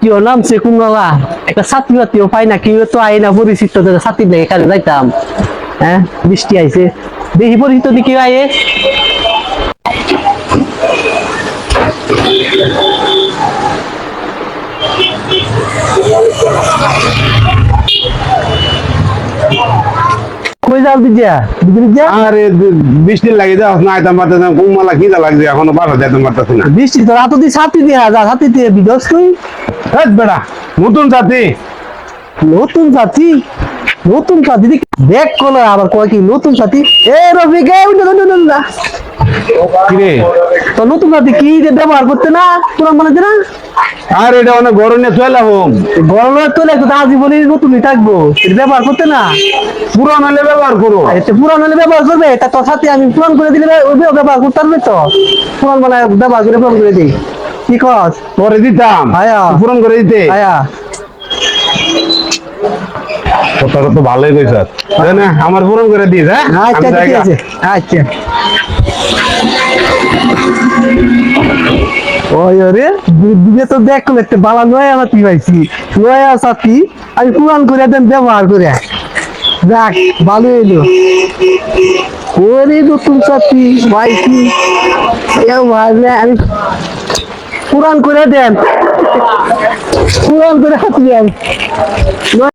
কেউ নামছে কুমলা একটা ছাত্রী বাতিও পাই না কেউ তো আই না পরিচিত ছাত্রী দেখে কাজে যাইতাম। হ্যাঁ বৃষ্টি আইছে। দেখি পরিচিত দিকে আয়ে? কই যাও দিদিয়া দিদিয়া আরে বি- বৃষ্টি লাগে যাও না আইতাম কুমালা লাগছে এখনও বাসা যেতাম পারতাছি না। বৃষ্টি তো রাত দিয়ে ছাতি দিয়া যা ছাতি দিয়ে বিদস তুই। এই বেড়া নতুন নতুন সাথী নতুন সাথী দেখ। কোন আবার কয় কি নতুন সাথী এ উঠে উঠে। কিরে? তো নতুন সাথী কি যে ব্যবহার করতে না? পুরান বানাতে না? আর এটা অনেক গরমে চলে হোম গরমে তো লাগতো তা নতুনই থাকব। এটা ব্যবহার করতে না? পুরান হলে ব্যবহার করো। পুরান হলে ব্যবহার করবে? তা তোর সাথে আমি পুরান করে দিলে ওই ব্যবহার করতে পারবে তো? পুরান মানে ব্যবহার করে পুরান করে দিই। কি কস? করে দিতাম। আয়া। পূরণ করে দিতে। আয়া কথাটা তো ভালোই কইছ। না? আমার পূরণ করে দিস হ্যাঁ? আচ্ছা ঠিক আছে। আচ্ছা। ওই রে দিদি তো দেখো একটা বালা নয়া সাথী পাইছি। নয়া সাথী আমি পুরান করে দেন ব্যবহার করে। দেখ ভালো এলো ওরে নতুন সাথী পাইছি এও ভাবলে আমি পুরান করে দেন। পুরান করে হাতি দেন।